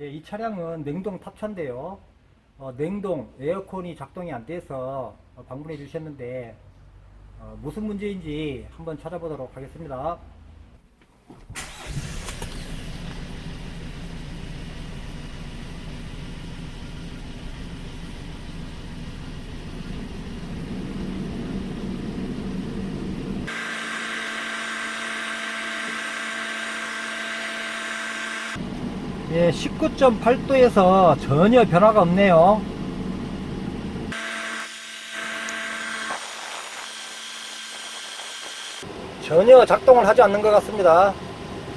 예, 이 차량은 냉동 탑차인데요. 어, 냉동 에어컨이 작동이 안 돼서 어, 방문해 주셨는데 어, 무슨 문제인지 한번 찾아보도록 하겠습니다. 예, 19.8도에서 전혀 변화가 없네요. 전혀 작동을 하지 않는 것 같습니다.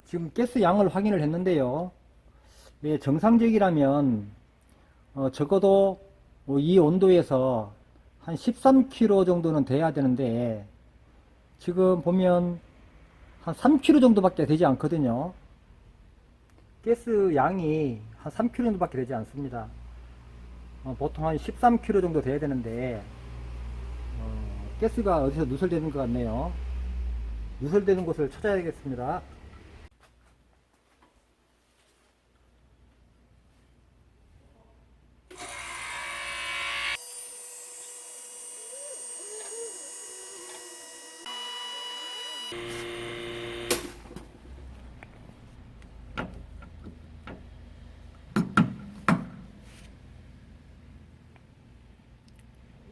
지금 가스 양을 확인을 했는데요. 예, 정상적이라면 어, 적어도 뭐이 온도에서 한 13kg 정도는 돼야 되는데 지금 보면 한 3kg 정도밖에 되지 않거든요. 가스 양이 한 3kg 정도밖에 되지 않습니다. 어, 보통 한 13kg 정도 돼야 되는데 어, 가스가 어디서 누설되는 것 같네요. 누설되는 곳을 찾아야겠습니다.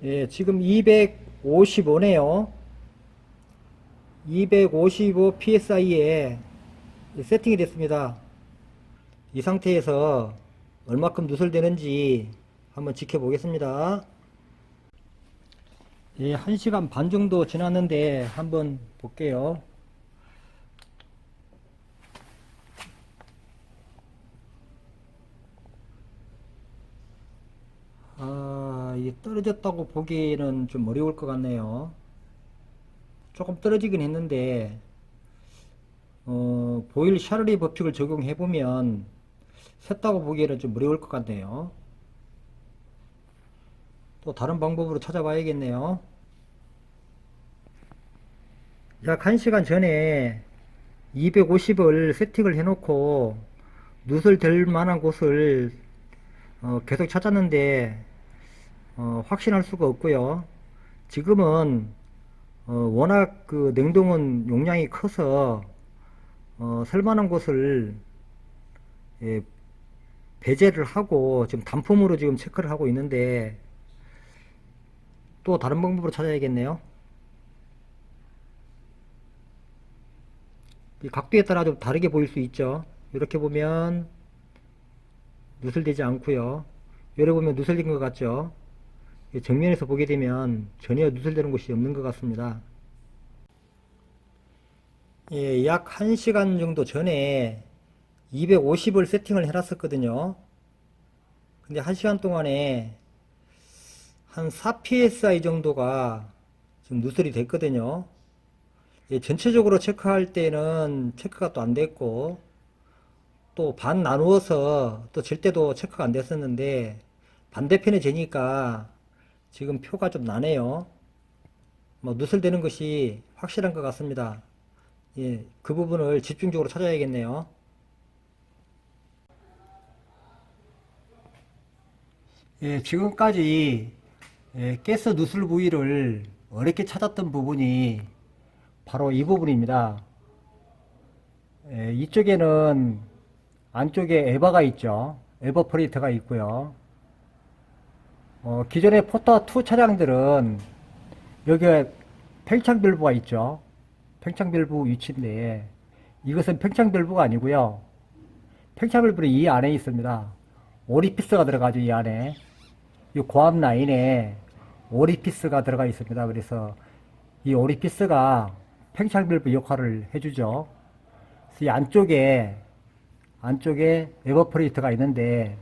예, 지금 255네요. 255 PSI에 세팅이 됐습니다. 이 상태에서 얼마큼 누설되는지 한번 지켜보겠습니다. 예, 1시간 반 정도 지났는데 한번 볼게요. 아, 이게 떨어졌다고 보기에는 좀 어려울 것 같네요. 조금 떨어지긴 했는데, 어, 보일 샤르리 법칙을 적용해 보면 샜다고 보기에는 좀 어려울 것 같네요. 또 다른 방법으로 찾아봐야겠네요. 약 1시간 전에 250을 세팅을 해놓고 누설 될 만한 곳을 어, 계속 찾았는데 어, 확신할 수가 없고요. 지금은 어, 워낙 그 냉동은 용량이 커서 어, 쓸만한 곳을 예, 배제를 하고 지금 단품으로 지금 체크를 하고 있는데 또 다른 방법으로 찾아야겠네요. 이 각도에 따라 좀 다르게 보일 수 있죠. 이렇게 보면 누설되지 않고요. 요래 보면 누설된 것 같죠. 이 정면에서 보게 되면 전혀 누설되는 곳이 없는 것 같습니다. 예, 약 1시간 정도 전에 250을 세팅을 해놨었거든요. 근데 1시간 동안에 한 4psi 정도가 지금 누설이 됐거든요. 예, 전체적으로 체크할 때는 체크가 또 안 됐고, 또 반 나누어서 또 질 때도 체크가 안 됐었는데, 반대편에 재니까 지금 표가 좀 나네요. 뭐, 누설되는 것이 확실한 것 같습니다. 예, 그 부분을 집중적으로 찾아야겠네요. 예, 지금까지 예, 가스 누설 부위를 어렵게 찾았던 부분이 바로 이 부분입니다. 예, 이쪽에는 안쪽에 에바가 있죠. 에버퍼레이터가 있고요. 어, 기존의 포터2 차량들은 여기에 팽창밸브가 있죠. 팽창밸브 위치인데 이것은 팽창밸브가 아니고요. 팽창밸브는 이 안에 있습니다. 오리피스가 들어가죠, 이 안에. 이 고압 라인에 오리피스가 들어가 있습니다. 그래서 이 오리피스가 팽창밸브 역할을 해주죠. 그래서 이 안쪽에 안쪽에 에버퍼레이터가 있는데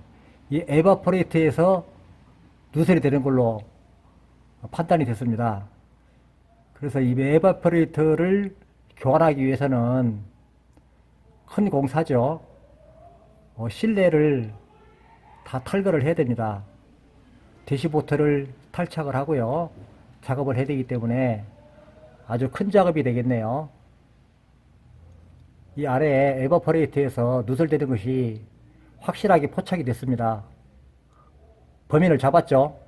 이 에버퍼레이터에서 누설이 되는 걸로 판단이 됐습니다. 그래서 이 에버퍼레이터를 교환하기 위해서는 큰 공사죠. 어, 실내를 다 탈거를 해야 됩니다. 대시보트를 탈착을 하고요. 작업을 해야 되기 때문에 아주 큰 작업이 되겠네요. 이 아래 에버퍼레이터에서 누설되는 것이 확실하게 포착이 됐습니다. 범인을 잡았죠.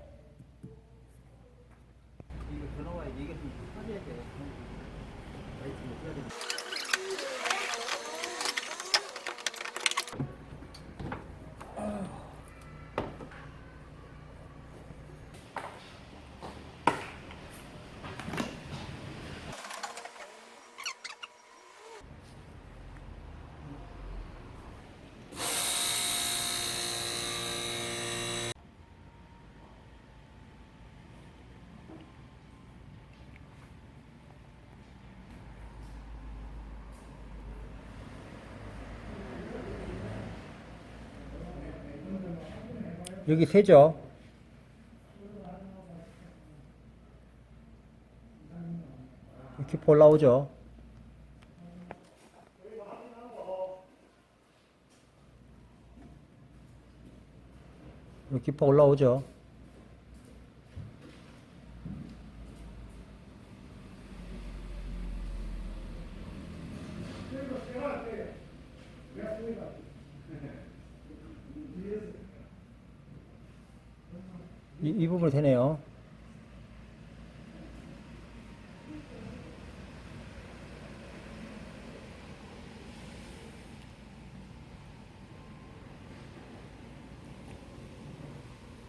여기 세죠. 이렇게 올라오죠. 이렇게 올라오죠. 이, 이 부분이 되네요.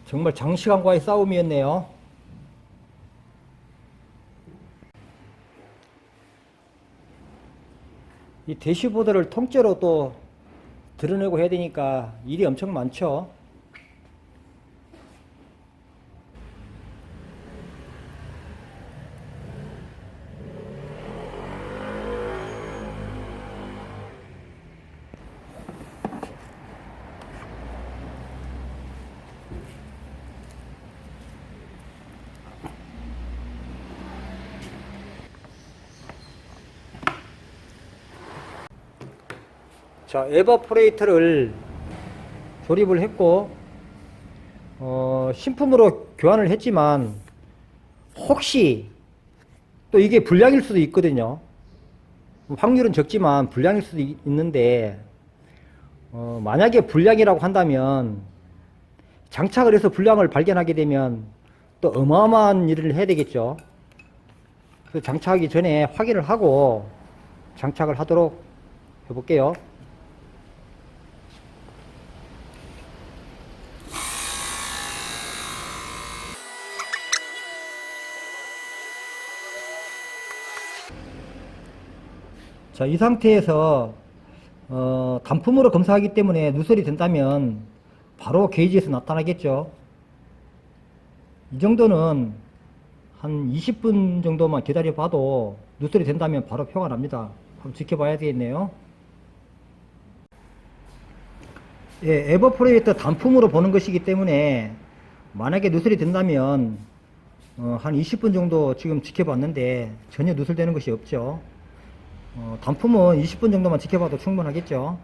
정말 장시간과의 싸움이었네요. 이 대시보드를 통째로 또 드러내고 해야 되니까 일이 엄청 많죠. 자, 에버포레이터를 조립을 했고, 어, 신품으로 교환을 했지만, 혹시 또 이게 불량일 수도 있거든요. 확률은 적지만 불량일 수도 있- 있는데, 어, 만약에 불량이라고 한다면, 장착을 해서 불량을 발견하게 되면 또 어마어마한 일을 해야 되겠죠. 장착하기 전에 확인을 하고 장착을 하도록 해볼게요. 자, 이 상태에서 어, 단품으로 검사하기 때문에 누설이 된다면 바로 게이지에서 나타나겠죠. 이 정도는 한 20분 정도만 기다려 봐도 누설이 된다면 바로 표가 납니다. 한번 지켜봐야 되겠네요. 예, 에버 프로젝터 단품으로 보는 것이기 때문에 만약에 누설이 된다면 어, 한 20분 정도 지금 지켜봤는데 전혀 누설되는 것이 없죠. 어, 단품은 20분 정도만 지켜봐도 충분하겠죠.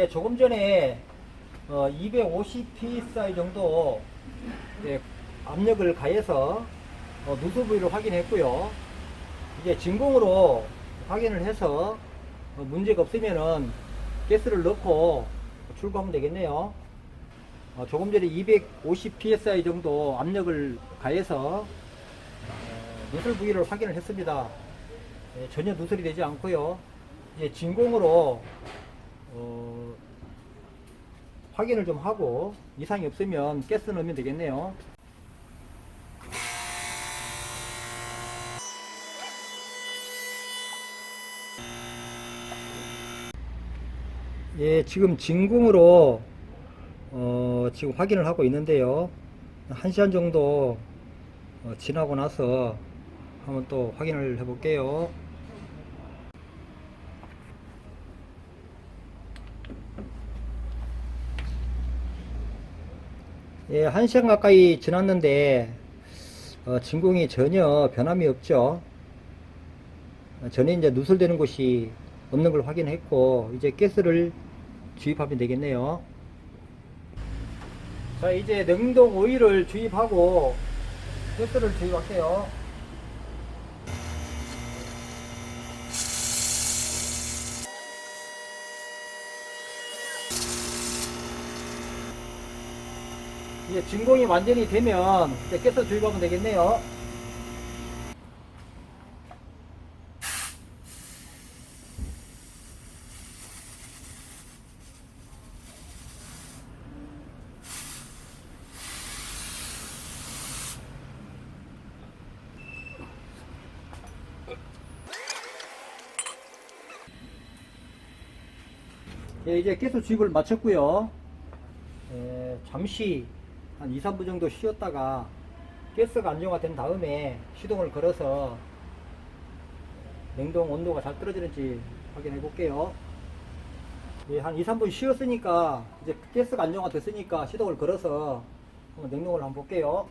예, 조금 전에 어, 250 psi 정도 예, 압력을 가해서 어, 누수 부위를 확인했고요. 이제 진공으로 확인을 해서 어, 문제가 없으면은 가스를 넣고 출고하면 되겠네요. 어, 조금 전에 250 psi 정도 압력을 가해서 어, 누설 부위를 확인을 했습니다. 예, 전혀 누설이 되지 않고요. 이제 진공으로 어, 확인을 좀 하고 이상이 없으면 가스 넣으면 되겠네요. 예, 지금 진공으로 어, 지금 확인을 하고 있는데요. 한 시간 정도 어, 지나고 나서 한번 또 확인을 해 볼게요. 예, 한 시간 가까이 지났는데 어, 진공이 전혀 변함이 없죠. 어, 전에 이제 누설되는 곳이 없는 걸 확인했고 이제 가스를 주입하면 되겠네요. 자 이제 냉동 오일을 주입하고 가스를 주입할게요. 이제 진공이 완전히 되면 이제 가스 주입하면 되겠네요. 예, 이제 가스 주입을 마쳤고요. 에, 잠시 한 2, 3분 정도 쉬었다가 가스가 안정화된 다음에 시동을 걸어서 냉동 온도가 잘 떨어지는지 확인해 볼게요. 예, 한 2, 3분 쉬었으니까 이제 가스가 안정화 됐으니까 시동을 걸어서 한번 냉동을 한번 볼게요.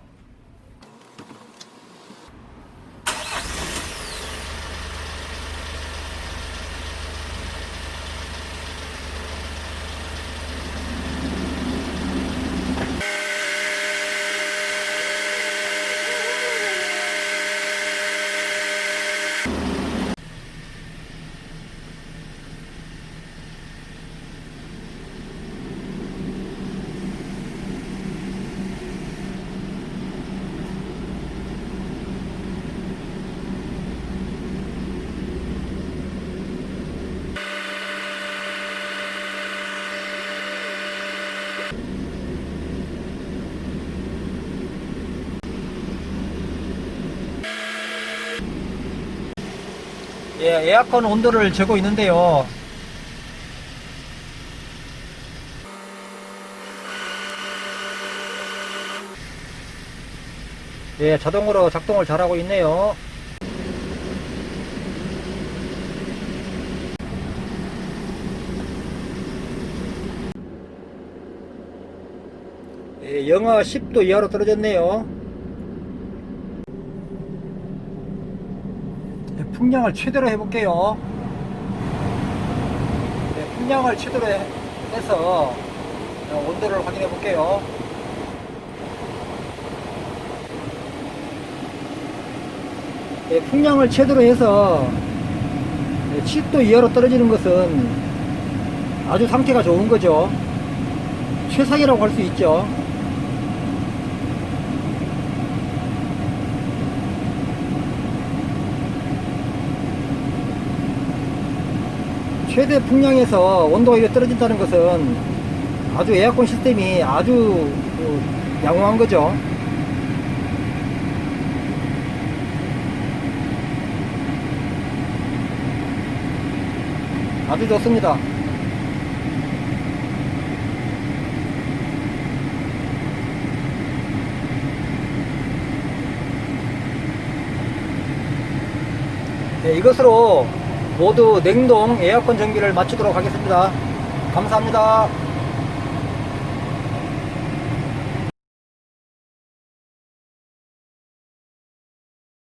예, 에어컨 온도를 재고 있는데요. 예, 자동으로 작동을 잘하고 있네요. 예, 영하 10도 이하로 떨어졌네요. 네, 풍량을 최대로 해볼게요. 네, 풍량을 최대로 해- 해서 어, 온도를 확인해 볼게요. 네, 풍량을 최대로 해서 네, 10도 이하로 떨어지는 것은 아주 상태가 좋은 거죠. 최상이라고 할 수 있죠. 최대 풍량에서 온도가 이렇게 떨어진다는 것은 아주 에어컨 시스템이 아주 그, 양호한 거죠. 아주 좋습니다. 네, 이것으로 모두 냉동 에어컨 전기를 마치도록 하겠습니다. 감사합니다.